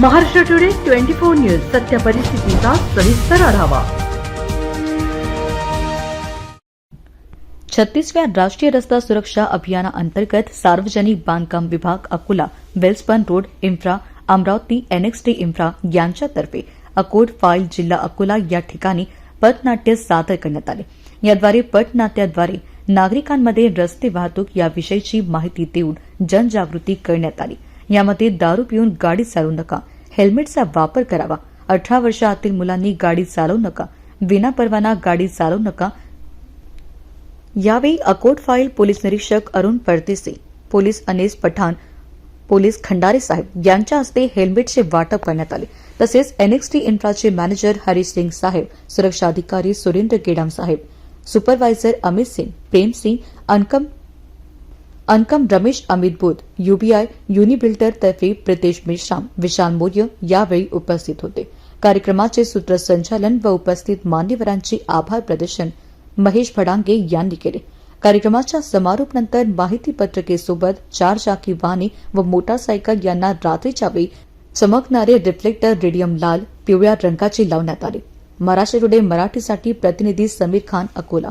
Maharashtra today twenty four news सत्य परिस्थितीचा सविस्तर आढावा. छत्तीसव्या राष्ट्रीय रस्ता सुरक्षा अभियानाअंतर्गत सार्वजनिक बांधकाम विभाग Akola Welspun road infra Amravati NXT infra यांच्यातर्फे अकोट फाईल जिल्हा अकोला या ठिकाणी पथनाट्य सादर करण्यात आले. याद्वारे पटनाट्याद्वारे नागरिकांमध्ये रस्ते वाहतूक याविषयीची माहिती देऊन जनजागृती करण्यात आली. यामध्ये दारू पिऊन गाडी चालू नका हेल्मेटचा वापर करावा. अठरा वर्षातील मुलांनी गाडी चालवू नका. विनापरवाना गाडी चालवू नका. यावेळी अकोट फाईल पोलीस निरीक्षक अरुण परदेसे पोलीस अनिस पठाण पोलीस खंडारे साहेब यांच्या हस्ते हेल्मेटचे वाटप करण्यात आले. तसेच एनएक्सटी इन्फ्राचे मॅनेजर हरीश सिंग साहेब सुरक्षा अधिकारी सुरेंद्र केडाम साहेब supervisor Amit Singh Prem Singh Ankam Ankam Ramesh Amit Bodh UBI Unibuilder तर्फे प्रितेश मेश्राम विशाल मौर्य यावेळी उपस्थित होते. कार्यक्रमाचे सूत्रसंचालन व उपस्थित मान्यवरांचे आभार प्रदर्शन महेश भडांगे यांनी केले. कार्यक्रमाच्या समारोपनंतर माहिती पत्रकेसोबत चार चाकी वाहने व मोटारसायकल यांना रात्रीच्या वेळी चमकणारे रिफ्लेक्टर रेडियम लाल पिवळ्या रंगाचे लावण्यात आले. महाराष्ट्र टुडे मराठीसाठी प्रतिनिधी समीर खान अकोला.